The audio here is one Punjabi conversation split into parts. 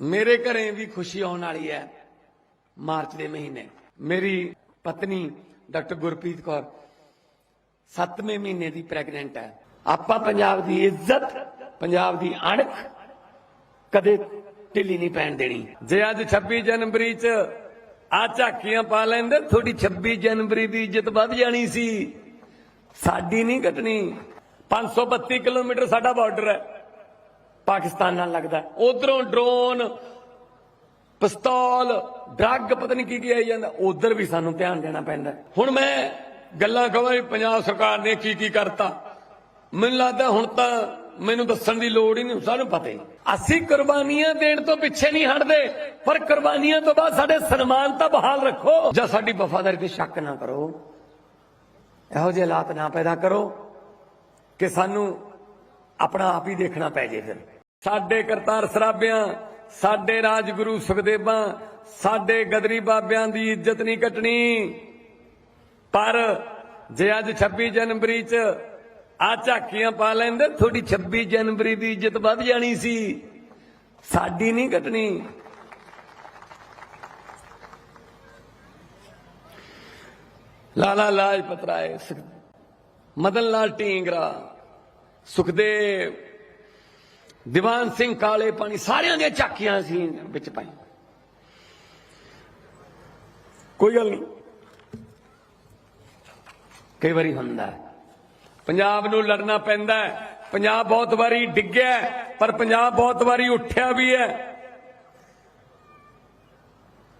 ਮੇਰੇ ਘਰੇ ਵੀ ਖੁਸ਼ੀ ਆਉਣ ਵਾਲੀ ਹੈ ਮਾਰਚ ਦੇ ਮਹੀਨੇ। ਮੇਰੀ ਪਤਨੀ ਡਾਕਟਰ ਗੁਰਪ੍ਰੀਤ ਕੌਰ 7ਵੇਂ ਮਹੀਨੇ ਦੀ ਪ੍ਰੈਗਨੈਂਟ ਹੈ। ਆਪਾਂ ਪੰਜਾਬ ਦੀ ਇੱਜ਼ਤ, ਪੰਜਾਬ ਦੀ ਅਣਖ ਕਦੇ ਢਿੱਲੀ ਨਹੀਂ ਪੈਣ ਦੇਣੀ। ਜੇ ਅੱਜ 26 ਜਨਵਰੀ 'ਚ ਆ ਝਾਕੀਆਂ ਪਾ ਲੈਂਦੇ, ਤੁਹਾਡੀ 26 ਜਨਵਰੀ ਦੀ ਇੱਜ਼ਤ ਵੱਧ ਜਾਣੀ ਸੀ। ਸਾਡੀ ਨਹੀਂ ਘਟਣੀ। 532 ਕਿਲੋਮੀਟਰ ਸਾਡਾ ਬਾਰਡਰ ਹੈ। ਪਾਕਿਸਤਾਨ ਨਾਲ ਲੱਗਦਾ ਉਧਰੋਂ ਡਰੋਨ ਪਿਸਤੌਲ ਡਰੱਗ ਪਤਾ ਨਹੀਂ ਕੀ ਕੀ ਆਈ ਜਾਂਦਾ। ਉਧਰ ਵੀ ਸਾਨੂੰ ਧਿਆਨ ਦੇਣਾ ਪੈਂਦਾ ਹੁਣ ਮੈਂ ਗੱਲਾਂ ਕਹਾਂ ਵੀ ਪੰਜਾਬ ਸਰਕਾਰ ਨੇ ਕੀ ਕੀ ਕਰਤਾ। ਮੈਨੂੰ ਲੱਗਦਾ ਹੁਣ ਤਾਂ ਮੈਨੂੰ ਦੱਸਣ ਦੀ ਲੋੜ ਹੀ ਨਹੀਂ, ਸਾਨੂੰ ਪਤਾ ਹੀ ਅਸੀਂ ਕੁਰਬਾਨੀਆਂ ਦੇਣ ਤੋਂ ਪਿੱਛੇ ਨਹੀਂ ਹਟਦੇ, ਪਰ ਕੁਰਬਾਨੀਆਂ ਤੋਂ ਬਾਅਦ ਸਾਡੇ ਸਨਮਾਨ ਤਾਂ ਬਹਾਲ ਰੱਖੋ। ਜਾਂ ਸਾਡੀ ਵਫਾਦਾਰੀ ਤੇ ਸ਼ੱਕ ਨਾ ਕਰੋ। ਇਹੋ ਜਿਹੇ ਹਾਲਾਤ ਨਾ ਪੈਦਾ ਕਰੋ ਕਿ ਸਾਨੂੰ ਆਪਣਾ ਆਪ ਹੀ ਦੇਖਣਾ ਪੈ ਜੇ ਫਿਰ। ਸਾਡੇ ਕਰਤਾਰ ਸਰਾਬਿਆਂ ਸਾਡੇ ਰਾਜਗੁਰੂ ਸੁਖਦੇਵਾਂ, ਸਾਡੇ ਗਦਰੀ ਬਾਬਿਆਂ ਦੀ ਇੱਜ਼ਤ ਨਹੀਂ ਕੱਟਣੀ। ਪਰ ਜੇ ਅੱਜ 26 ਜਨਵਰੀ 'ਚ ਆ ਝਾਕੀਆਂ ਪਾ ਲੈਂਦੇ ਥੋੜੀ 26 ਜਨਵਰੀ ਦੀ ਇੱਜ਼ਤ ਵੱਧ ਜਾਣੀ ਸੀ। ਸਾਡੀ ਨਹੀਂ ਕੱਟਣੀ। ਲਾਲਾ ਲਾਜਪਤ ਰਾਏ ਮਦਨ ਲਾਲ ਢੀਂਗਰਾ, ਸੁਖਦੇਵ ਦੀਵਾਨ ਸਿੰਘ ਕਾਲੇ ਪਾਣੀ, ਸਾਰਿਆਂ ਦੀਆਂ ਝਾਕੀਆਂ ਸੀ ਵਿੱਚ ਪਾਈ ਕੋਈ ਗੱਲ ਨਹੀਂ। ਕਈ ਵਾਰੀ ਹੁੰਦਾ ਪੰਜਾਬ ਨੂੰ ਲੜਨਾ ਪੈਂਦਾ ਪੰਜਾਬ ਬਹੁਤ ਵਾਰੀ ਡਿੱਗਿਆ ਪਰ ਪੰਜਾਬ ਬਹੁਤ ਵਾਰੀ ਉੱਠਿਆ ਵੀ ਹੈ।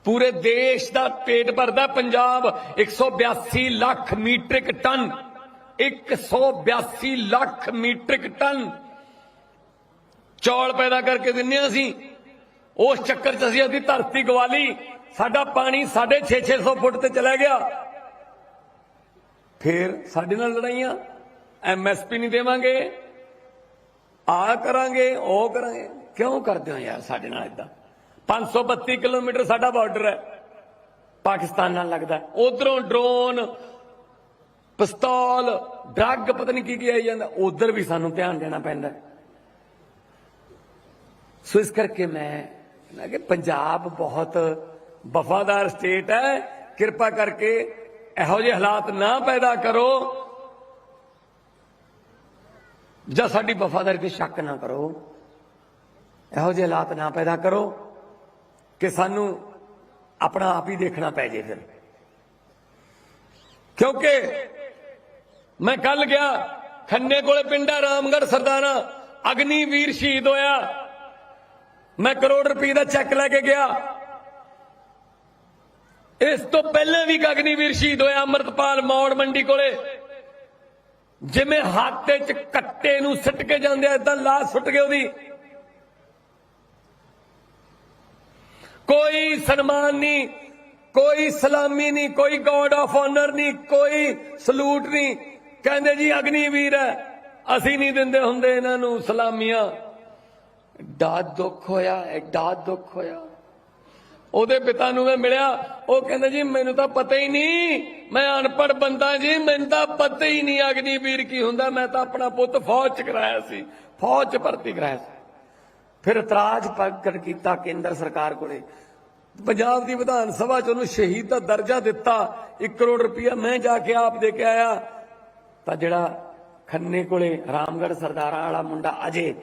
ਪੂਰੇ ਦੇਸ਼ ਦਾ ਪੇਟ ਭਰਦਾ Punjab. 182 lakh metric ton. 182 lakh metric ton. ਚੌਲ ਪੈਦਾ ਕਰਕੇ ਦਿੰਨੇ ਹਾਂ ਅਸੀਂ। ਉਸ ਚੱਕਰ 'ਚ ਅਸੀਂ ਉਹਦੀ ਧਰਤੀ ਗਵਾਲੀ। ਸਾਡਾ ਪਾਣੀ 650 ਫੁੱਟ ਤੇ ਚਲਾ ਗਿਆ। ਫਿਰ ਸਾਡੇ ਨਾਲ ਲੜਾਈਆਂ। ਐਮਐਸਪੀ ਨਹੀਂ ਦੇਵਾਂਗੇ। ਆ ਕਰਾਂਗੇ, ਉਹ ਕਰਾਂਗੇ। ਕਿਉਂ ਕਰਦੇ ਹੋ ਯਾਰ ਸਾਡੇ ਨਾਲ ਇਦਾਂ 532 ਕਿਲੋਮੀਟਰ ਸਾਡਾ ਬਾਰਡਰ ਹੈ। ਪਾਕਿਸਤਾਨ ਨਾਲ ਲੱਗਦਾ ਉਧਰੋਂ ਡਰੋਨ, ਪਿਸਤੌਲ, ਡਰੱਗ ਪਤਾ ਨਹੀਂ ਕੀ ਕੀ ਆਈ ਜਾਂਦਾ। ਉਧਰ ਵੀ ਸਾਨੂੰ ਧਿਆਨ ਦੇਣਾ ਪੈਂਦਾ ਸੋ ਇਸ ਕਰਕੇ ਮੈਂ ਨਾ ਕਿ ਪੰਜਾਬ ਬਹੁਤ ਵਫਾਦਾਰ ਸਟੇਟ ਹੈ। ਕਿਰਪਾ ਕਰਕੇ ਇਹੋ ਜਿਹੇ ਹਾਲਾਤ ਨਾ ਪੈਦਾ ਕਰੋ ਜਾਂ ਸਾਡੀ ਵਫਾਦਾਰੀ ਤੇ ਸ਼ੱਕ ਨਾ ਕਰੋ। ਇਹੋ ਜਿਹੇ ਹਾਲਾਤ ਨਾ ਪੈਦਾ ਕਰੋ ਕਿ ਸਾਨੂੰ ਆਪਣਾ ਆਪ ਹੀ ਦੇਖਣਾ ਪੈ ਜੇ ਫਿਰ। ਕਿਉਂਕਿ ਮੈਂ ਕੱਲ ਗਿਆ, ਖੰਨੇ ਕੋਲੇ ਪਿੰਡਾ ਰਾਮਗੜ੍ਹ ਸਰਦਾਰਾ, ਅਗਨੀਵੀਰ ਸ਼ਹੀਦ ਹੋਇਆ। ਮੈਂ ਕਰੋੜ ਰੁਪਏ ਦਾ ਚੈੱਕ ਲੈ ਕੇ ਗਿਆ। ਇਸ ਤੋਂ ਪਹਿਲਾਂ ਵੀ ਇੱਕ ਅਗਨੀਵੀਰ ਸ਼ਹੀਦ ਹੋਇਆ ਅਮਰਤਪਾਲ ਮੌੜ ਮੰਡੀ ਕੋਲੇ। ਜਿਵੇਂ ਹਾਤੇ 'ਚ ਕੱਟੇ ਨੂੰ ਸਿੱਟ ਕੇ ਜਾਂਦੇ ਐਦਾਂ ਲਾਸ਼ ਸੁੱਟ ਗਈ ਉਹਦੀ। ਕੋਈ ਸਨਮਾਨ ਨਹੀਂ, ਕੋਈ ਸਲਾਮੀ ਨਹੀਂ, ਕੋਈ ਗੋਡ ਆਫ ਆਨਰ ਨਹੀਂ, ਕੋਈ ਸਲੂਟ ਨਹੀਂ। ਕਹਿੰਦੇ ਜੀ, ਅਗਨੀਵੀਰ ਹੈ। ਅਸੀਂ ਨਹੀਂ ਦਿੰਦੇ ਹੁੰਦੇ ਇਹਨਾਂ ਨੂੰ ਸਲਾਮੀਆਂ। ਐਡਾ ਦੁੱਖ ਹੋਇਆ ਐਡਾ ਦੁੱਖ ਹੋਇਆ। ਉਹਦੇ ਪਿਤਾ ਨੂੰ ਮੈਂ ਮਿਲਿਆ, ਉਹ ਕਹਿੰਦਾ ਜੀ, ਮੈਨੂੰ ਤਾਂ ਪਤਾ ਹੀ ਨਹੀਂ, ਮੈਂ ਅਨਪੜ ਬੰਦਾ ਜੀ, ਮੈਨੂੰ ਤਾਂ ਪਤਾ ਹੀ ਨਹੀਂ ਅਗਨੀਵੀਰ ਕੀ ਹੁੰਦਾ, ਮੈਂ ਤਾਂ ਆਪਣਾ ਪੁੱਤ ਫੌਜ ਚ ਕਰਾਇਆ ਸੀ, ਫੌਜ ਚ ਭਰਤੀ ਕਰਾਇਆ ਸੀ। ਫਿਰ ਇਤਰਾਜ਼ ਪ੍ਰਗਟ ਕੀਤਾ ਕੇਂਦਰ ਸਰਕਾਰ ਕੋਲੇ। ਪੰਜਾਬ ਦੀ ਵਿਧਾਨ ਸਭਾ ਚ ਉਹਨੂੰ ਸ਼ਹੀਦ ਦਾ ਦਰਜਾ ਦਿੱਤਾ 1 ਕਰੋੜ ਰੁਪਇਆ ਮੈਂ ਜਾ ਕੇ ਆਪ ਦੇ ਕੇ ਆਇਆ। ਤਾਂ ਜਿਹੜਾ ਖੰਨੇ ਕੋਲੇ ਰਾਮਗੜ ਸਰਦਾਰਾਂ ਵਾਲਾ ਮੁੰਡਾ ਅਜੇ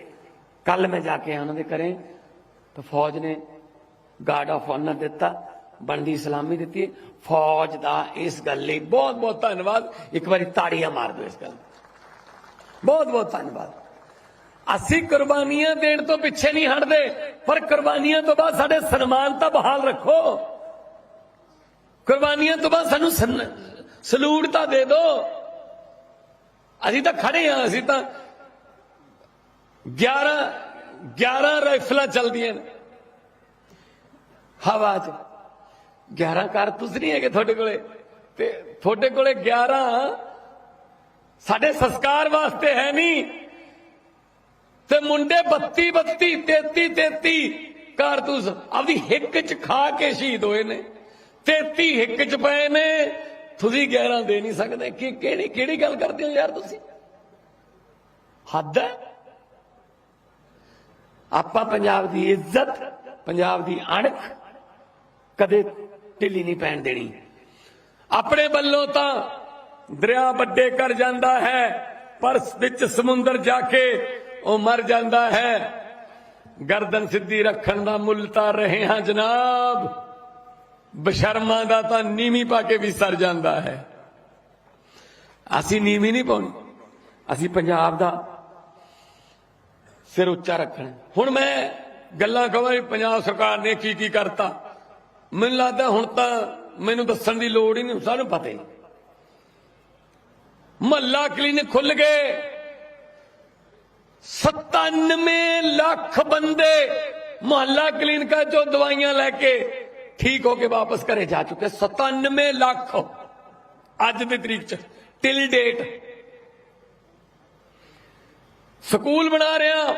ਕੱਲ ਮੈਂ ਜਾ ਕੇ ਉਹਨਾਂ ਦੇ ਘਰੇ, ਤਾਂ ਫੌਜ ਨੇ ਗਾਰਡ ਆਫ ਆਨਰ ਦਿੱਤਾ, ਬਣਦੀ ਸਲਾਮੀ ਦਿੱਤੀ। ਫੌਜ ਦਾ ਇਸ ਗੱਲ ਲਈ ਬਹੁਤ ਬਹੁਤ ਧੰਨਵਾਦ। ਇੱਕ ਵਾਰੀ ਤਾੜੀਆਂ ਮਾਰ ਦਿਓ ਇਸ ਗੱਲ ਬਹੁਤ ਬਹੁਤ ਧੰਨਵਾਦ। ਅਸੀਂ ਕੁਰਬਾਨੀਆਂ ਦੇਣ ਤੋਂ ਪਿੱਛੇ ਨਹੀਂ ਹਟਦੇ, ਪਰ ਕੁਰਬਾਨੀਆਂ ਤੋਂ ਬਾਅਦ ਸਾਡੇ ਸਨਮਾਨ ਤਾਂ ਬਹਾਲ ਰੱਖੋ। ਕੁਰਬਾਨੀਆਂ ਤੋਂ ਬਾਅਦ ਸਾਨੂੰ ਸਲੂਟ ਤਾਂ ਦੇ ਦਿਓ ਅਸੀਂ ਤਾਂ ਖੜੇ ਹਾਂ, ਅਸੀਂ ਤਾਂ 11 11 ਰਾਈਫਲਾਂ ਚੱਲਦੀਆਂ ਨੇ। ਹਵਾ 'ਚ। 11 ਕਾਰਤੂਸ ਨਹੀਂ ਹੈਗੇ ਤੁਹਾਡੇ ਕੋਲੇ। ਤੇ ਤੁਹਾਡੇ ਕੋਲੇ 11 ਸਾਡੇ ਸੰਸਕਾਰ ਵਾਸਤੇ ਹੈ ਨਹੀਂ। ਤੇ ਮੁੰਡੇ 32 32 33 33 ਕਾਰਤੂਸ ਆਪਦੀ ਹਿੱਕ 'ਚ ਖਾ ਕੇ ਸ਼ਹੀਦ ਹੋਏ ਨੇ। 33 ਹਿੱਕ 'ਚ ਪਏ ਨੇ। ਤੁਸੀਂ 11 ਦੇ ਨਹੀਂ ਸਕਦੇ। ਕਿ ਕਿਹੜੀ ਕਿਹੜੀ ਗੱਲ ਕਰਦੇ ਹੋ ਯਾਰ ਤੁਸੀਂ? ਹੱਦ ਹੈ। ਆਪਾਂ ਪੰਜਾਬ ਦੀ ਇੱਜ਼ਤ, ਪੰਜਾਬ ਦੀ ਅਣਖ ਕਦੇ ਢਿੱਲੀ ਨਹੀਂ ਪੈਣ ਦੇਣੀ। ਆਪਣੇ ਵੱਲੋਂ ਤਾਂ ਦਰਿਆ ਵੱਡੇ ਕਰ ਜਾਂਦਾ ਹੈ ਪਰ ਵਿੱਚ ਸਮੁੰਦਰ ਜਾ ਕੇ ਉਹ ਮਰ ਜਾਂਦਾ ਹੈ। ਗਰਦਨ ਸਿੱਧੀ ਰੱਖਣ ਦਾ ਮੁੱਲ ਤਾਂ ਰਹੇ ਹਾਂ ਜਨਾਬ। ਬਸ਼ਰਮਾਂ ਦਾ ਤਾਂ ਨੀਵੀਂ ਪਾ ਕੇ ਵੀ ਸਰ ਜਾਂਦਾ ਹੈ। ਅਸੀਂ ਨੀਵੀਂ ਨਹੀਂ ਪਾਉਣੀ। ਅਸੀਂ ਪੰਜਾਬ ਦਾ ਸਿਰ ਉੱਚਾ ਰੱਖਣਾ। ਹੁਣ ਮੈਂ ਗੱਲਾਂ ਕਹਾਂ ਵੀ ਪੰਜਾਬ ਸਰਕਾਰ ਨੇ ਕੀ ਕੀ ਕਰਤਾ। ਮੈਨੂੰ ਲੱਗਦਾ ਹੁਣ ਤਾਂ ਮੈਨੂੰ ਦੱਸਣ ਦੀ ਲੋੜ ਹੀ ਨਹੀਂ ਸਾਨੂੰ ਪਤਾ ਹੀ। ਮਹੱਲਾ ਕਲੀਨਿਕ ਖੁੱਲ ਗਏ। 97 ਲੱਖ ਬੰਦੇ ਮੁਹੱਲਾ ਕਲੀਨਿਕਾਂ ਚੋਂ ਦਵਾਈਆਂ ਲੈ ਕੇ ਠੀਕ ਹੋ ਕੇ ਵਾਪਸ ਘਰੇ ਜਾ ਚੁੱਕੇ। 97 ਲੱਖ। ਅੱਜ ਦੀ ਤਰੀਕ ਚ ਟਿਲ ਡੇਟ ਸਕੂਲ ਬਣਾ ਰਿਹਾ।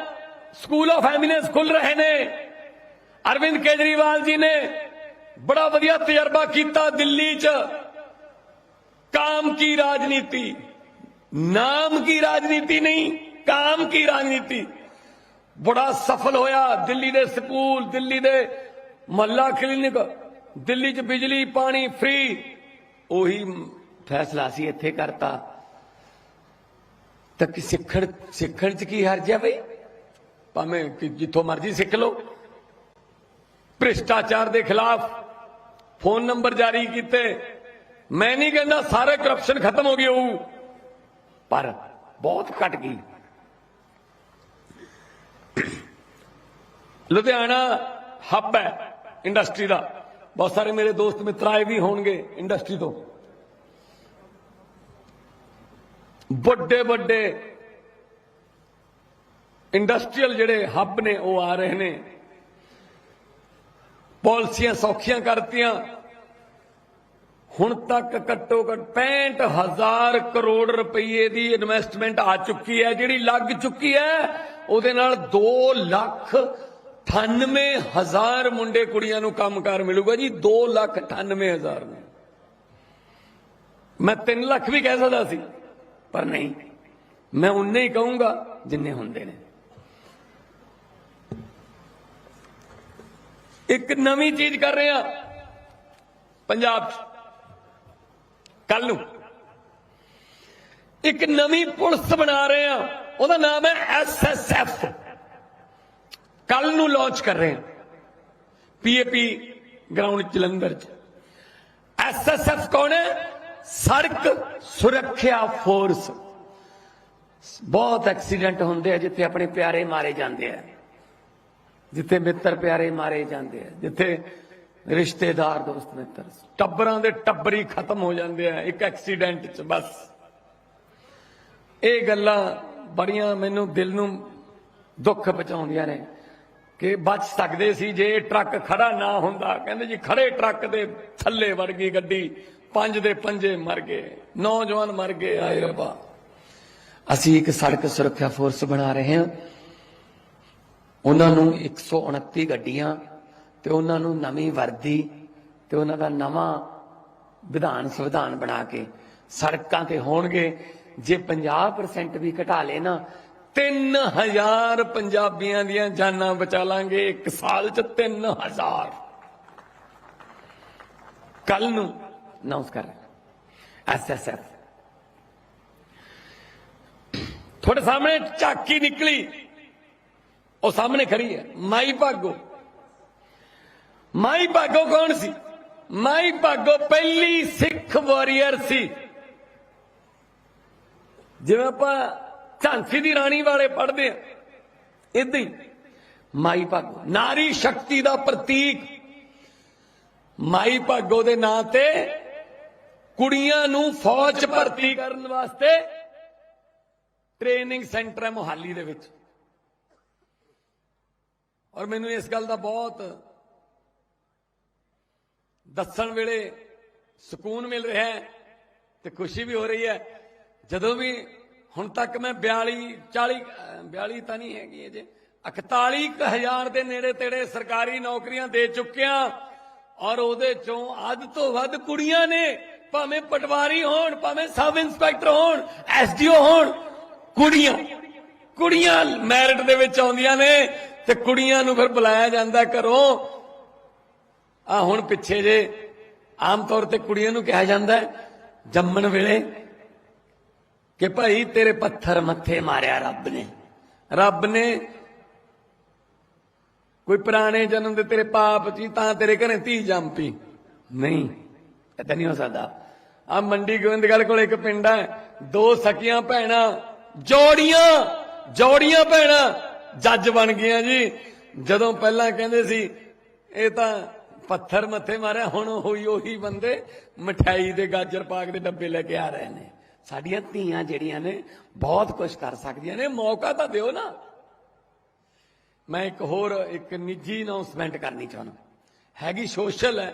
ਸਕੂਲ ਆਫ ਐਮਿਨੈਂਸ ਖੁੱਲ ਰਹੇ ਨੇ। ਅਰਵਿੰਦ ਕੇਜਰੀਵਾਲ ਜੀ ਨੇ ਬੜਾ ਵਧੀਆ ਤਜਰਬਾ ਕੀਤਾ ਦਿੱਲੀ 'ਚ। ਕਾਮ ਕੀ ਰਾਜਨੀਤੀ। ਨਾਮ ਕੀ ਰਾਜਨੀਤੀ ਨਹੀਂ, ਕਾਮ ਕੀ ਰਾਜਨੀਤੀ। ਬੜਾ ਸਫਲ ਹੋਇਆ ਦਿੱਲੀ ਦੇ ਸਕੂਲ, ਦਿੱਲੀ ਦੇ ਮੱਲਾ ਕਲੀਨਿਕ। ਦਿੱਲੀ 'ਚ ਬਿਜਲੀ, ਪਾਣੀ ਫ੍ਰੀ ਉਹੀ ਫੈਸਲਾ ਸੀ ਇੱਥੇ ਕਰਤਾ। ਤਾਂ ਕਿ ਸਿੱਖਣ ਸਿੱਖਣ 'ਚ ਕੀ ਹਰਜ ਹੈ ਬਈ? ਭਾਵੇਂ ਕਿ ਜਿੱਥੋਂ ਮਰਜ਼ੀ ਸਿੱਖ ਲਓ। ਭ੍ਰਿਸ਼ਟਾਚਾਰ ਦੇ ਖਿਲਾਫ ਫੋਨ ਨੰਬਰ ਜਾਰੀ ਕੀਤੇ। ਮੈਂ ਨਹੀਂ ਕਹਿੰਦਾ ਸਾਰੇ ਕਰਪਸ਼ਨ ਖਤਮ ਹੋ ਗਈ ਹੋਊ, ਪਰ ਬਹੁਤ ਘਟ ਗਈ। ਲੁਧਿਆਣਾ ਹੱਬ ਹੈ ਇੰਡਸਟਰੀ ਦਾ। ਬਹੁਤ ਸਾਰੇ ਮੇਰੇ ਦੋਸਤ ਮਿੱਤਰ ਆਏ ਵੀ ਹੋਣਗੇ ਇੰਡਸਟਰੀ ਤੋਂ। ਵੱਡੇ ਵੱਡੇ ਇੰਡਸਟਰੀਅਲ ਜਿਹੜੇ ਹੱਬ ਨੇ, ਉਹ ਆ ਰਹੇ ਨੇ। ਪਾਲਿਸੀਆਂ ਸੌਖੀਆਂ ਕਰਤੀਆਂ। ਹੁਣ ਤੱਕ ਘੱਟੋ ਘੱਟ 65000 ਕਰੋੜ ਰੁਪਏ ਦੀ ਇਨਵੈਸਟਮੈਂਟ ਆ ਚੁੱਕੀ ਹੈ। ਜਿਹੜੀ ਲੱਗ ਚੁੱਕੀ ਹੈ, ਉਹਦੇ ਨਾਲ 2 ਲੱਖ 98000 ਮੁੰਡੇ ਕੁੜੀਆਂ ਨੂੰ ਕੰਮਕਾਰ ਮਿਲੂਗਾ ਜੀ। 2 ਲੱਖ 98000 ਨੂੰ। ਮੈਂ 3 ਲੱਖ ਵੀ ਕਹਿ ਸਕਦਾ ਸੀ। ਪਰ ਨਹੀਂ। ਮੈਂ ਉਨੇ ਹੀ ਕਹੂੰਗਾ ਜਿੰਨੇ ਹੁੰਦੇ ਨੇ। ਇੱਕ ਨਵੀਂ ਚੀਜ਼ ਕਰ ਰਹੇ ਆ। ਪੰਜਾਬ 'ਚ। ਕੱਲ ਨੂੰ। ਇੱਕ ਨਵੀਂ ਪੁਲਿਸ ਬਣਾ ਰਹੇ ਆ। ਉਹਦਾ ਨਾਮ ਹੈ ਐਸਐਸਐਫ ਕੱਲ ਨੂੰ ਲਾਂਚ ਕਰ ਰਹੇ ਆ। ਪੀਏਪੀ ਗਰਾਊਂਡ ਜਲੰਧਰ ਚ। ਐਸਐਸਐਫ ਕੌਣ ਹੈ? ਸੜਕ ਸੁਰੱਖਿਆ ਫੋਰਸ। ਬਹੁਤ ਐਕਸੀਡੈਂਟ ਹੁੰਦੇ ਆ ਜਿੱਥੇ ਆਪਣੇ ਪਿਆਰੇ ਮਾਰੇ ਜਾਂਦੇ ਆ। ਜਿੱਥੇ ਮਿੱਤਰ ਪਿਆਰੇ ਮਾਰੇ ਜਾਂਦੇ ਆ। ਜਿੱਥੇ ਰਿਸ਼ਤੇਦਾਰ, ਦੋਸਤ, ਮਿੱਤਰ। ਟੱਬਰਾਂ ਦੇ ਟੱਬਰੀ ਖਤਮ ਹੋ ਜਾਂਦੇ ਆ ਇੱਕ ਐਕਸੀਡੈਂਟ 'ਚ ਬਸ। ਇਹ ਗੱਲਾਂ ਬੜੀਆਂ ਮੈਨੂੰ ਦਿਲ ਨੂੰ ਦੁੱਖ ਪਹੁੰਚਾਉਂਦੀਆਂ ਨੇ ਕਿ ਬਚ ਸਕਦੇ ਸੀ ਜੇ ਟਰੱਕ ਖੜਾ ਨਾ ਹੁੰਦਾ। ਕਹਿੰਦੇ ਜੀ ਖੜੇ ਟਰੱਕ ਦੇ ਥੱਲੇ ਵੜ ਗਈ ਗੱਡੀ। ਪੰਜ ਦੇ ਪੰਜੇ ਮਰ ਗਏ, ਨੌਜਵਾਨ ਮਰ ਗਏ, ਆਏ ਰੱਬਾ। ਅਸੀਂ ਇੱਕ ਸੜਕ ਸੁਰੱਖਿਆ ਫੋਰਸ ਬਣਾ ਰਹੇ ਹਾਂ। ਉਹਨਾਂ ਨੂੰ 129 ਗੱਡੀਆਂ ਤੇ ਉਹਨਾਂ ਨੂੰ ਨਵੀਂ ਵਰਦੀ ਤੇ ਉਹਨਾਂ ਦਾ ਨਵਾਂ ਵਿਧਾਨ ਸੰਵਿਧਾਨ ਬਣਾ ਕੇ ਸੜਕਾਂ ਤੇ ਹੋਣਗੇ। ਜੇ 50% ਵੀ ਘਟਾ ਲੇ ਨਾ 3000 ਪੰਜਾਬੀਆਂ ਦੀਆਂ ਜਾਨਾਂ ਬਚਾ ਲਾਂਗੇ ਇੱਕ ਸਾਲ ਚ 3000 ਕੱਲ ਨੂੰ ਅਨਾਉਂਸ ਕਰ ਐਸਐਸਐਫ ਤੁਹਾਡੇ ਸਾਹਮਣੇ ਝਾਕੀ ਨਿਕਲੀ ਉਹ ਸਾਹਮਣੇ ਖੜੀ ਹੈ ਮਾਈ ਭਾਗੋ ਮਾਈ ਭਾਗੋ ਕੌਣ ਸੀ ਮਾਈ ਭਾਗੋ ਪਹਿਲੀ ਸਿੱਖ ਵਾਰੀਅਰ ਸੀ ਜਿਵੇਂ ਆਪਾਂ ਝਾਂਸੀ ਦੀ ਰਾਣੀ ਵਾਲੇ ਪੜ੍ਹਦੇ ਆ ਇਦਾਂ ਹੀ ਮਾਈ ਭਾਗੋ ਨਾਰੀ ਸ਼ਕਤੀ ਦਾ ਪ੍ਰਤੀਕ ਮਾਈ ਭਾਗੋ ਦੇ ਨਾਂ ਤੇ ਕੁੜੀਆਂ ਨੂੰ ਫੌਜ 'ਚ ਭਰਤੀ ਕਰਨ ਵਾਸਤੇ ਟ੍ਰੇਨਿੰਗ ਸੈਂਟਰ ਹੈ ਮੋਹਾਲੀ ਦੇ ਵਿੱਚ। ਔਰ ਮੈਨੂੰ ਇਸ ਗੱਲ ਦਾ ਬਹੁਤ ਦੱਸਣ ਵੇਲੇ ਸਕੂਨ ਮਿਲ ਰਿਹਾ ਹੈ ਤੇ ਖੁਸ਼ੀ ਵੀ ਹੋ ਰਹੀ ਹੈ। ਜਦੋਂ ਵੀ ਹੁਣ ਤੱਕ ਮੈਂ 42 40 ਅਹ 42 ਤਾਂ ਨਹੀਂ ਹੈਗੀ ਅਜੇ 41000 ਦੇ ਨੇੜੇ ਤੇੜੇ ਸਰਕਾਰੀ ਨੌਕਰੀਆਂ ਦੇ ਚੁੱਕਿਆ ਔਰ ਉਹਦੇ ਚੋਂ ਅੱਧ ਤੋਂ ਵੱਧ ਕੁੜੀਆਂ ਨੇ ਭਾਵੇਂ ਪਟਵਾਰੀ ਹੋਣ, ਭਾਵੇਂ ਸਬ ਇੰਸਪੈਕਟਰ ਹੋਣ, ਐਸਡੀਓ ਹੋਣ, ਕੁੜੀਆਂ ਕੁੜੀਆਂ ਮੈਰਿਟ ਦੇ ਵਿੱਚ ਆਉਂਦੀਆਂ ਨੇ ਤੇ ਕੁੜੀਆਂ ਨੂੰ ਫਿਰ ਬੁਲਾਇਆ ਜਾਂਦਾ ਘਰੋਂ। ਆ ਹੁਣ ਪਿੱਛੇ ਜੇ ਆਮ ਤੌਰ ਤੇ ਕੁੜੀਆਂ ਨੂੰ ਕਿਹਾ ਜਾਂਦਾ ਹੈ, ਜੰਮਣ ਵੇਲੇ ਕਿ ਭਾਈ ਤੇਰੇ ਪੱਥਰ ਮੱਥੇ ਮਾਰਿਆ ਰੱਬ ਨੇ। ਰੱਬ ਨੇ ਕੋਈ ਪੁਰਾਣੇ ਜਨਮ ਦੇ ਤੇਰੇ ਪਾਪ ਸੀ ਤਾਂ ਤੇਰੇ ਘਰੇ ਧੀ ਜੰਮ ਪਈ। ਨਹੀਂ ਏਦਾਂ ਨਹੀਂ ਹੋ ਸਕਦਾ। ਆ ਮੰਡੀ ਗੋਬਿੰਦਗੜ੍ਹ ਕੋਲ ਇੱਕ ਪਿੰਡ ਹੈ ਦੋ ਸਕੀਆਂ ਭੈਣਾਂ, ਜੋੜੀਆਂ ਜੋੜੀਆਂ ਭੈਣਾਂ, ਜੱਜ ਬਣ ਗਈਆਂ ਜੀ। ਜਦੋਂ ਪਹਿਲਾਂ ਕਹਿੰਦੇ ਸੀ, ਇਹ ਤਾਂ ਪੱਥਰ ਮੱਥੇ ਮਾਰਿਆ, ਹੁਣ ਹੋਈ ਉਹੀ ਬੰਦੇ ਮਠਾਈ ਦੇ ਗਾਜਰ ਪਾਕ ਦੇ ਡੱਬੇ ਲੈ ਕੇ ਆ ਰਹੇ ਨੇ। ਸਾਡੀਆਂ ਧੀਆਂ ਜਿਹੜੀਆਂ ਨੇ, ਬਹੁਤ ਕੁਝ ਕਰ ਸਕਦੀਆਂ ਨੇ। ਮੌਕਾ ਤਾਂ ਦਿਓ ਨਾ। ਮੈਂ ਇੱਕ ਹੋਰ, ਇੱਕ ਨਿੱਜੀ ਅਨਾਉਂਸਮੈਂਟ ਕਰਨੀ ਚਾਹੁੰਦਾ। ਹੈਗੀ ਸੋਸ਼ਲ ਹੈ।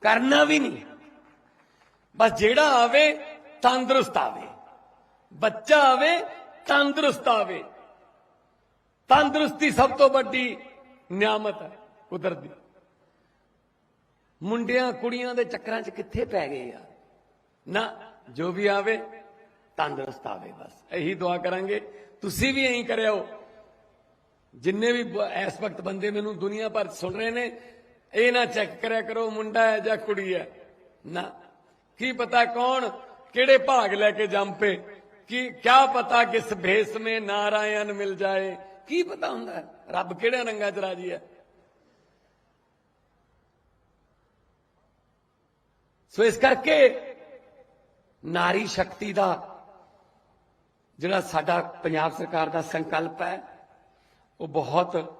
ਕਰਨਾ ਵੀ ਨਹੀਂ। ਬਸ ਜਿਹੜਾ ਆਵੇ, ਤੰਦਰੁਸਤ ਆਵੇ। ਬੱਚਾ ਆਵੇ, ਤੰਦਰੁਸਤ ਆਵੇ। ਤੰਦਰੁਸਤੀ ਸਭ ਤੋਂ ਵੱਡੀ ਨਿਆਮਤ ਹੈ, ਕੁਦਰਤ ਦੀ। ਮੁੰਡਿਆਂ, ਕੁੜੀਆਂ ਦੇ ਚੱਕਰਾਂ 'ਚ ਕਿੱਥੇ ਪੈ ਗਏ ਆ? ਨਾ, ਜੋ ਵੀ ਆਵੇ, ਤੰਦਰੁਸਤ ਆਵੇ ਬਸ। ਇਹੀ ਦੁਆ ਕਰਾਂਗੇ। ਤੁਸੀਂ ਵੀ ਇਹੀ ਕਰਿਓ। ਜਿੰਨੇ ਵੀ ਇਸ ਵਕਤ ਬੰਦੇ ਮੈਨੂੰ ਦੁਨੀਆ ਭਰ 'ਚ ਸੁਣ ਰਹੇ ਨੇ ਇਹ ਨਾ ਚੈੱਕ ਕਰਿਆ ਕਰੋ, ਮੁੰਡਾ ਹੈ ਜਾਂ ਕੁੜੀ ਹੈ। ਨਾ। ਕੀ ਪਤਾ ਕੌਣ ਕਿਹੜੇ ਭਾਗ ਲੈ ਕੇ ਜੰਮ? ਜੰਪੇ ਕੀ, ਕਿਆ ਪਤਾ ਕਿਸ ਭੇਸ ਮੇ ਨਾਰਾਇਣ ਮਿਲ ਜਾਏ? ਕੀ ਪਤਾ ਹੁੰਦਾ? ਹੈ? ਰੱਬ ਕਿਹੜੇ ਰੰਗਾਂ 'ਚ ਰਾਜੀ ਹੈ? ਸੋ ਇਸ ਕਰਕੇ ਨਾਰੀ ਸ਼ਕਤੀ ਦਾ ਜਿਹੜਾ ਸਾਡਾ ਪੰਜਾਬ ਸਰਕਾਰ ਦਾ ਸੰਕਲਪ ਹੈ, ਉਹ ਬਹੁਤ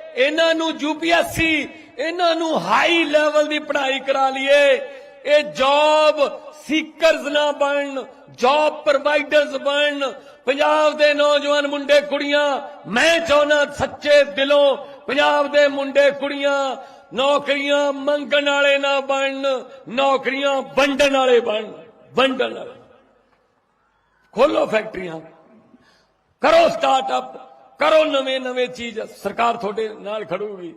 ਇਹਨਾਂ ਨੂੰ ਯੂਪੀਐਸਸੀ ਇਹਨਾਂ ਨੂੰ ਹਾਈ ਲੈਵਲ ਦੀ ਪੜ੍ਹਾਈ ਕਰਾ ਲਈਏ। ਇਹ ਜੌਬ ਸੀਕਰਸ ਨਾ ਬਣਨ ਜੌਬ ਪ੍ਰੋਵਾਈਡਰਸ ਬਣਨ। ਪੰਜਾਬ ਦੇ ਨੌਜਵਾਨ ਮੁੰਡੇ ਕੁੜੀਆਂ, ਮੈਂ ਚਾਹੁੰਦਾ ਸੱਚੇ ਦਿਲੋਂ ਪੰਜਾਬ ਦੇ ਮੁੰਡੇ ਕੁੜੀਆਂ ਨੌਕਰੀਆਂ ਮੰਗਣ ਵਾਲੇ ਨਾ ਬਣਨ, ਨੌਕਰੀਆਂ ਵੰਡਣ ਵਾਲੇ ਬਣਨ, ਵੰਡਣ ਵਾਲੇ। ਖੋਲੋ ਫੈਕਟਰੀਆਂ, ਕਰੋ ਸਟਾਰਟਅਪ ਕਰੋ ਨਵੇਂ ਨਵੇਂ ਚੀਜ਼, ਸਰਕਾਰ ਤੁਹਾਡੇ ਨਾਲ ਖੜੂਗੀ।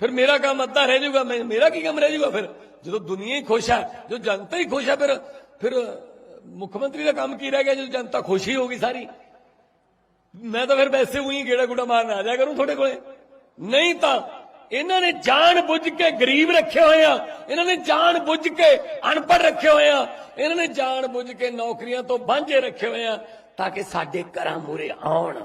ਫਿਰ ਮੇਰਾ ਕੰਮ ਅੱਧਾ ਰਹਿ ਜਾਊਗਾ ਮੇਰਾ ਕੀ ਕੰਮ ਰਹਿ ਜਾਊਗਾ ਫਿਰ? ਜਦੋਂ ਦੁਨੀਆ ਹੀ ਖੁਸ਼ ਹੈ ਜੋ ਜਨਤਾ ਹੀ ਖੁਸ਼ ਹੈ ਫਿਰ ਫਿਰ ਮੁੱਖ ਮੰਤਰੀ ਦਾ ਕੰਮ ਕੀ ਰਹਿ ਗਿਆ ਜਦੋਂ ਜਨਤਾ ਖੁਸ਼ ਹੀ ਹੋਗੀ ਸਾਰੀ? ਮੈਂ ਤਾਂ ਫਿਰ ਵੈਸੇ ਉਹੀ ਗੇੜਾ ਗੁੜਾ ਮਾਰਨ ਆ ਜਾ ਕਰੂੰ ਤੁਹਾਡੇ ਕੋਲੇ। ਨਹੀਂ ਤਾਂ ਇਹਨਾਂ ਨੇ ਜਾਣ ਬੁੱਝ ਕੇ ਗਰੀਬ ਰੱਖੇ ਹੋਏ ਆ। ਇਹਨਾਂ ਨੇ ਜਾਣ ਬੁੱਝ ਕੇ ਅਨਪੜ੍ਹ ਰੱਖੇ ਹੋਏ ਆ। ਇਹਨਾਂ ਨੇ ਜਾਣ ਬੁੱਝ ਕੇ ਨੌਕਰੀਆਂ ਤੋਂ ਵਾਂਝੇ ਰੱਖੇ ਹੋਏ ਆ, ਤਾਂ ਕਿ ਸਾਡੇ ਘਰਾਂ ਮੂਰੇ ਆਉਣ।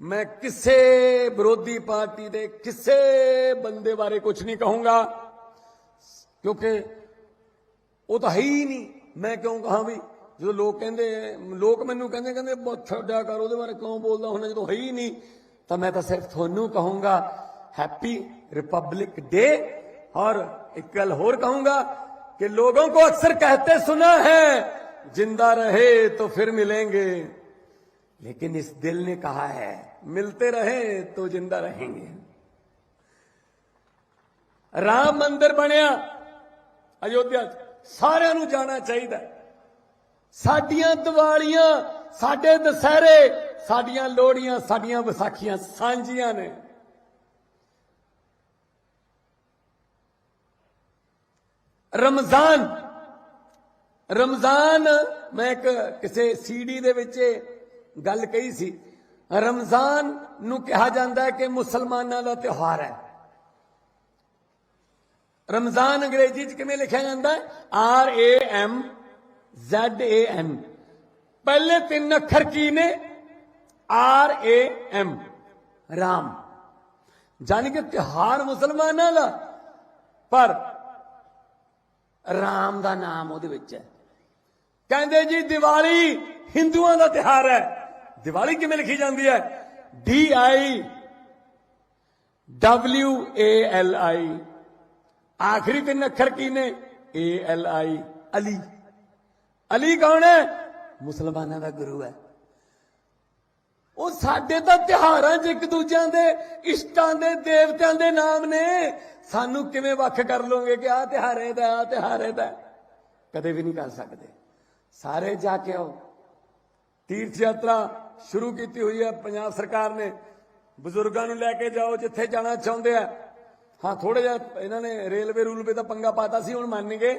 ਮੈਂ ਕਿਸੇ ਵਿਰੋਧੀ ਪਾਰਟੀ ਦੇ ਕਿਸੇ ਬੰਦੇ ਬਾਰੇ ਕੁਝ ਨਹੀਂ ਕਹੂੰਗਾ ਕਿਉਂਕਿ ਉਹ ਤਾਂ ਹੈ ਹੀ ਨਹੀਂ ਮੈਂ ਕਿਉਂ ਕਹਾਂ ਵੀ ਜਦੋਂ ਲੋਕ ਕਹਿੰਦੇ ਲੋਕ ਮੈਨੂੰ ਕਹਿੰਦੇ ਕਹਿੰਦੇ ਬਹੁਤ ਛੱਡਿਆ ਕਰ ਉਹਦੇ ਬਾਰੇ ਕਿਉਂ ਬੋਲਦਾ ਹੁੰਦਾ ਜਦੋਂ ਹੈ ਹੀ ਨਹੀਂ ਤਾਂ ਮੈਂ ਤਾਂ ਸਿਰਫ ਤੁਹਾਨੂੰ ਕਹੂੰਗਾ हैप्पी रिपब्लिक डे और एक कल और कहूंगा कि लोगों को अक्सर कहते सुना है जिंदा रहे तो फिर मिलेंगे लेकिन इस दिल ने कहा है मिलते रहे तो जिंदा रहेंगे ਰਾਮ ਮੰਦਿਰ ਬਣਿਆ ਅਯੋਧਿਆ 'ਚ ਸਾਰਿਆਂ ਨੂੰ ਜਾਣਾ ਚਾਹੀਦਾ ਹੈ। ਸਾਡੀਆਂ ਦੀਵਾਲੀਆਂ ਸਾਡੇ ਦਸਹਿਰੇ ਸਾਡੀਆਂ ਲੋਹੜੀਆਂ ਸਾਡੀਆਂ ਵਿਸਾਖੀਆਂ ਸਾਂਝੀਆਂ ਨੇ ਰਮਜ਼ਾਨ ਰਮਜ਼ਾਨ ਮੈਂ ਇੱਕ ਕਿਸੇ ਸੀਡੀ ਦੇ ਵਿੱਚ ਇਹ ਗੱਲ ਕਹੀ ਸੀ ਰਮਜ਼ਾਨ ਨੂੰ ਕਿਹਾ ਜਾਂਦਾ ਹੈ ਕਿ ਮੁਸਲਮਾਨਾਂ ਦਾ ਤਿਉਹਾਰ ਹੈ। ਰਮਜ਼ਾਨ ਅੰਗਰੇਜ਼ੀ ਚ ਕਿਵੇਂ ਲਿਖਿਆ ਜਾਂਦਾ ਹੈ? R A M Z A N. ਪਹਿਲੇ ਤਿੰਨ ਅੱਖਰ ਕੀ ਨੇ? R A M. ਰਾਮ। ਜਾਨੀ ਕਿ ਤਿਉਹਾਰ ਮੁਸਲਮਾਨਾਂ ਦਾ, ਪਰ ਰਾਮ ਦਾ ਨਾਮ ਉਹਦੇ ਵਿੱਚ ਹੈ। ਕਹਿੰਦੇ ਜੀ ਦੀਵਾਲੀ ਹਿੰਦੂਆਂ ਦਾ ਤਿਉਹਾਰ ਹੈ। ਦੀਵਾਲੀ ਕਿਵੇਂ ਲਿਖੀ ਜਾਂਦੀ ਹੈ? D I W A L I ਆਖਰੀ ਤਿੰਨ ਅੱਖਰ ਕੀ ਨੇ? A L I Ali. Ali ਕੌਣ ਹੈ? ਮੁਸਲਮਾਨਾਂ ਦਾ ਗੁਰੂ ਹੈ। ਉਹ ਸਾਡੇ ਤਾਂ ਤਿਉਹਾਰਾਂ 'ਚ ਇੱਕ ਦੂਜਿਆਂ ਦੇ ਇਸ਼ਟਾਂ ਦੇ ਦੇਵਤਿਆਂ ਦੇ ਨਾਮ ਨੇ। ਸਾਨੂੰ ਕਿਵੇਂ ਵੱਖ ਕਰ ਲੋਗੇ ਕਿ ਆਹ ਤਿਉਹਾਰ ਇਹਦਾ ਆਹ ਤਿਉਹਾਰ ਇਹਦਾ ਕਦੇ ਵੀ ਨਹੀਂ ਕਰ ਸਕਦੇ। ਸਾਰੇ ਜਾ ਕੇ ਆਓ। ਤੀਰਥ ਯਾਤਰਾ ਸ਼ੁਰੂ ਕੀਤੀ ਹੋਈ ਹੈ। ਪੰਜਾਬ ਸਰਕਾਰ ਨੇ ਬਜ਼ੁਰਗਾਂ ਨੂੰ ਲੈ ਕੇ ਜਾਓ, ਜਿੱਥੇ ਜਾਣਾ ਚਾਹੁੰਦੇ ਆ। ਹਾਂ ਥੋੜਾ ਜਿਹਾ ਇਹਨਾਂ ਨੇ ਰੇਲਵੇ ਰੂਲਵੇ ਦਾ ਪੰਗਾ ਪਾਤਾ ਸੀ, ਹੁਣ ਮੰਨ ਗਏ।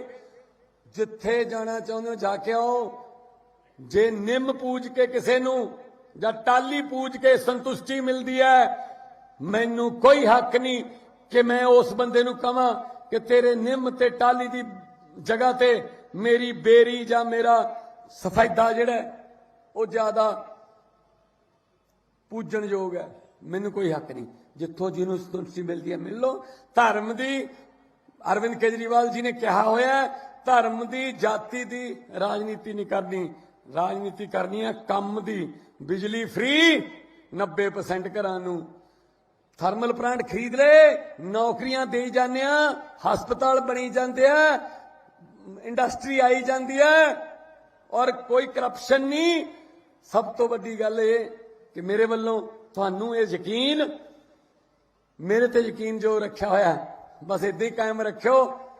ਜਿੱਥੇ ਜਾਣਾ ਚਾਹੁੰਦੇ ਹੋ, ਜਾ ਕੇ ਆਓ। ਜੇ ਨਿੰਮ ਪੂਜ ਕੇ ਕਿਸੇ ਨੂੰ ਜਾਂ ਟਾਲੀ ਪੂਜ ਕੇ ਸੰਤੁਸ਼ਟੀ ਮਿਲਦੀ ਹੈ, ਮੈਨੂੰ ਕੋਈ ਹੱਕ ਨਹੀਂ ਕਿ ਮੈਂ ਉਸ ਬੰਦੇ ਨੂੰ ਕਹਾਂ ਕਿ ਤੇਰੇ ਨਿੰਮ ਤੇ ਟਾਲੀ ਦੀ ਜਗ੍ਹਾ ਤੇ ਮੇਰੀ ਬੇਰੀ ਜਾਂ ਮੇਰਾ ਸਫੈਦਾ ਜਿਹੜਾ ਉਹ ਜ਼ਿਆਦਾ ਪੂਜਣਯੋਗ ਹੈ। ਮੈਨੂੰ ਕੋਈ ਹੱਕ ਨਹੀਂ। ਜਿੱਥੋਂ ਜਿਹਨੂੰ ਸੰਤੁਸ਼ਟੀ ਮਿਲਦੀ ਹੈ, ਮਿਲ ਲਓ। ਧਰਮ ਦੀ, ਅਰਵਿੰਦ ਕੇਜਰੀਵਾਲ ਜੀ ਨੇ ਕਿਹਾ ਹੋਇਆ ਧਰਮ ਦੀ, ਜਾਤੀ ਦੀ ਰਾਜਨੀਤੀ ਨਹੀਂ ਕਰਨੀ। ਰਾਜਨੀਤੀ ਕਰਨੀ ਹੈ ਕੰਮ ਦੀ। ਬਿਜਲੀ ਫ੍ਰੀ 90% ਘਰਾਂ ਨੂੰ। ਥਰਮਲ ਪਲਾਂਟ ਖਰੀਦ ਲਏ, ਨੌਕਰੀਆਂ ਦੇਈ ਜਾਂਦੇ ਆ, ਹਸਪਤਾਲ ਬਣੀ ਜਾਂਦੇ ਆ, ਇੰਡਸਟਰੀ ਆਈ ਜਾਂਦੀ ਹੈ ਔਰ ਕੋਈ ਕਰਪਸ਼ਨ ਨਹੀਂ। ਸਭ ਤੋਂ ਵੱਡੀ ਗੱਲ ਇਹ ਕਿ ਮੇਰੇ ਵੱਲੋਂ ਤੁਹਾਨੂੰ ਇਹ ਯਕੀਨ, ਮੇਰੇ ਤੇ ਯਕੀਨ ਜੋ ਰੱਖਿਆ ਹੋਇਆ, ਬਸ ਇਦਾਂ ਹੀ ਕਾਇਮ ਰੱਖਿਓ।